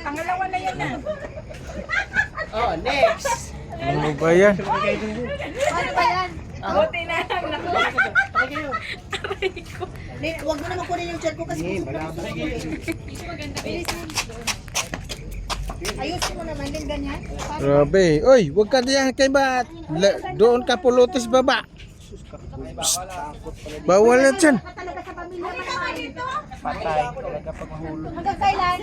Pangalawa na yan. Oh, next. Ano ba yan? Ano ba yan? Buti na lang nakuha. Hindi, Huwag mo naman kunin yung chat ko kasi gusto ko malabo. Bilisan. Ayusin mo naman din ganyan. Grabe. Uy, wag ka diyan kay ba? Doon ka pulutis baba. Bawal na dyan. talaga sa pamilya. Patay talaga pag mahulog. Hanggang kailan?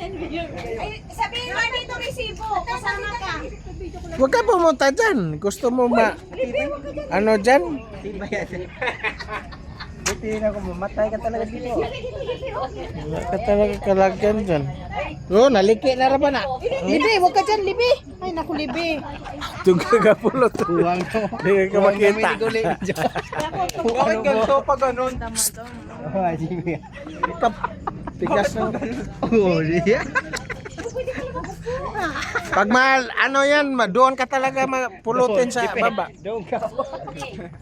Ay, sabihin mo dito resibo. Kasama ka. Wag ka pumunta dyan. Gusto mo ma... Ano dyan? Buti na kung mamatay ka talaga dito. Wala ka talaga kalagyan dyan. Oh, naliki na raban na. Libi, huwag ka dyan, Libi. Ay, naku, Libi. Doon ka pulot. Tuwang to. Hindi ka makita. Bakit ganito pa ganun? Oh, Jimmy. Tigas na. Oh, yeah. Pag mahal, ano yan, ma- doon ka talaga mapulutin sa baba. Doon ka po.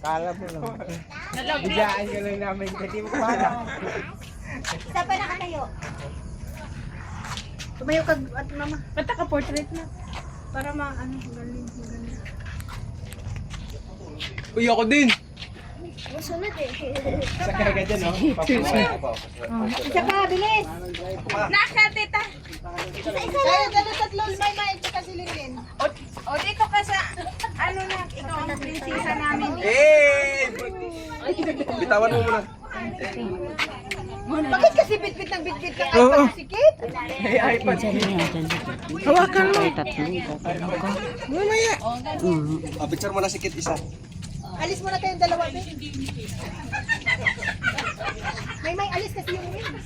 Kala mo lang. Bigyan ka lang namin. Hindi mo kala. Isa pa nakatayo. Tumayo ka at mama. Ba't ka portrait na? Para ma ano, galing, galing. Uy, ako din. Sunod eh. Sakay ka dyan, oh. Isa pa, bilis. Naka, tita. Isa-isa lang. Tayo, tatlo, may may, tsaka si Lilin. O, o dito ka sa, ano na, ikaw ang prinsesa namin. Eh! Bitawan mo muna. Bakit kasi bitbit ng bitbit ng iPad sikit? May iPad. Hawakan mo. Mamaya. Ah, picture mo na sikit isa. Alis muna kayong dalawa. May may alis kasi yung wings.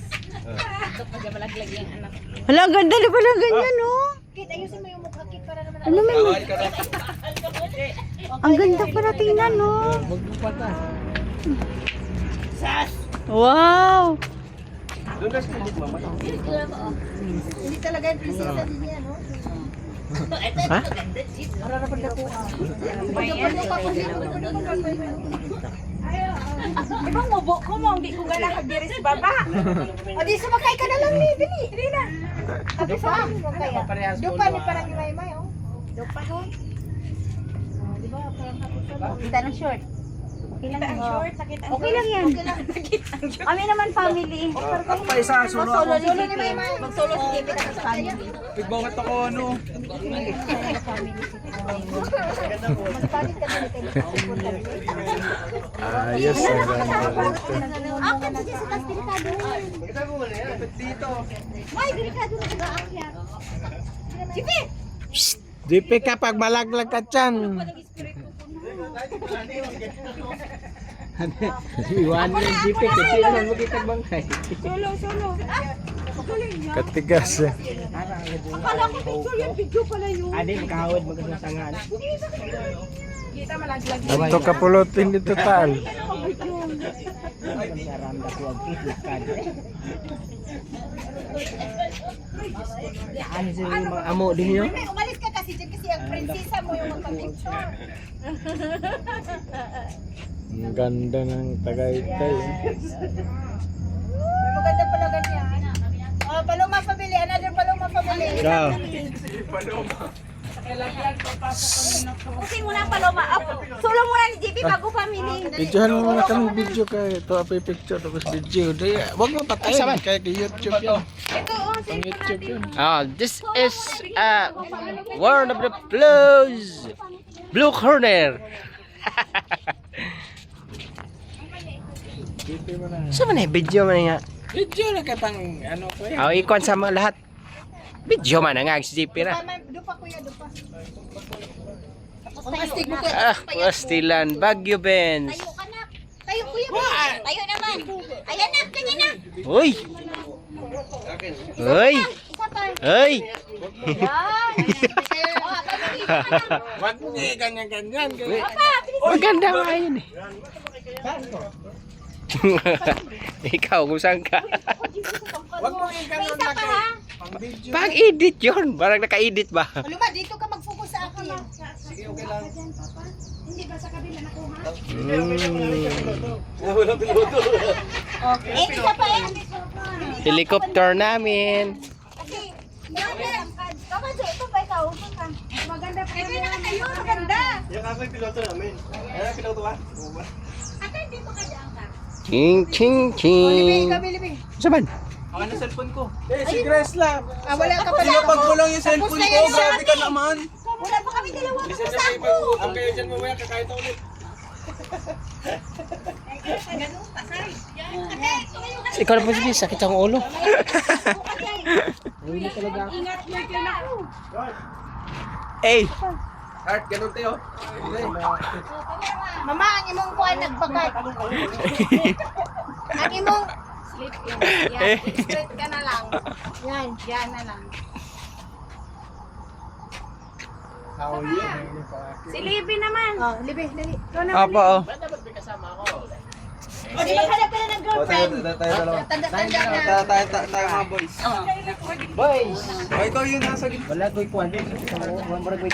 Hala, ganda na pala ganyan, oh. Kit, ayusin mo yung mukha, Kit, para naman. Ano na. ang ganda pala tingnan, oh. Wow! Doon na sikit, mama. Hindi talaga yung prinsesa din yan, no? Ha? Ibang mubo ko mo, hindi ko gala diri sa baba. O di sumakay ka na lang, ni. Dili. Dili na. Sabi sa kaya. Dupa ni parang ni Maymay, oh. Dupa ko. Di ba? Parang tapos ka. Kita ng short. Okay lang ang yan. short, ang Okay lang yan. Okay lang. Kami naman family. Ako pa isa, solo ako. Solo ni Maymay. Mag-solo si JP. Bigbangat ako, ano. Magpalit ka na kay Ayos ang ganda rito. Ako si Jessica, delikado. Dito. Ay, delikado na nag-aakyat. Sige! Dipi ka pag malaglag ka dyan. Iwan mo yung jeep eh. Kasi naman mo kita bangkay. Solo, solo. Katigas eh. Akala ko picture yan, video pala yun. Adi, makahawad magkasangan. Kita malaglag. Ito ka pulutin dito tal. Saranda ko ang kisukad. Ano sila yung mga amo din yun? Umalis ka kasi dyan kasi ang prinsesa mo yung magpa-picture. Ang ganda ng Tagaytay. May maganda pala ganyan. Oh, Paloma family, another Paloma family. Ikaw. Pusing mo na paloma. Up. Solo muna ni JP bago family. Videohan mo muna kami video kay ito apa yung picture tapos video. Di, wag mo patayin kaya kay YouTube yan. Ito, oh, Pang YouTube yan. Ah, this is uh, one of the blues. Blue corner. Sa man eh, video man nga. Video na kay pang ano ko yan. Ah, ikon sa mga lahat. Video man nga na. Dupa kuya, dupa. Ang astig mo kuya. Ah, Pastilan, Baguio Benz. Tayo ka na. Tayo kuya. Tayo naman. Ayan na, ganyan na. Uy! Uy! Isa pa. Uy! Oh. Wag mo nga ganyan-ganyan. Maganda nga yun eh. Ikaw, kung saan ka? Wag mo nga ganyan Isa pa ha. Pang video. Pag-edit yun. Parang naka-edit ba? Luma, dito ka mag-focus sa akin. Sige, okay lang. Hindi ba sa kabila nakuha? Mm. Wala piloto. Eh, isa pa eh. Helicopter namin. Kasi, Kapag ito pa ikaw, ka. Maganda pa Kasi na kayo, maganda. Yung ako yung piloto namin. Ano yung piloto ka? Ate, dito ka dyan ka. Ching, ching, ching. Kami, libing. Saban? Ako na cellphone ko. Eh, si Grace lang. Ah, wala ka pala. Sinapag mo lang yung cellphone ko. Grabe ka naman. Wala pa kami dalawa. Bisa na kayo pag-uutang kayo dyan mamaya. Kakain na ulit. Ikaw na po sige, sakit ang ulo. Ingat mo kayo na. Eh, Heart, ganun tayo. Mama, ang imong kuha nagbagat. ang imong Sleep in. Yan, straight ka na lang. yan. Yan na lang. How are you? Si Libby naman. Oh, libi, dali. Ikaw naman. apa oh. Kasi maghanap ka na ng girlfriend. Tayo dalawa. Tanda-tanda na. Tayo, tayo, tayo, mga boys. Boys! O, ikaw yung nasa gitna. Wala ko ikuan. Wala mo rin ko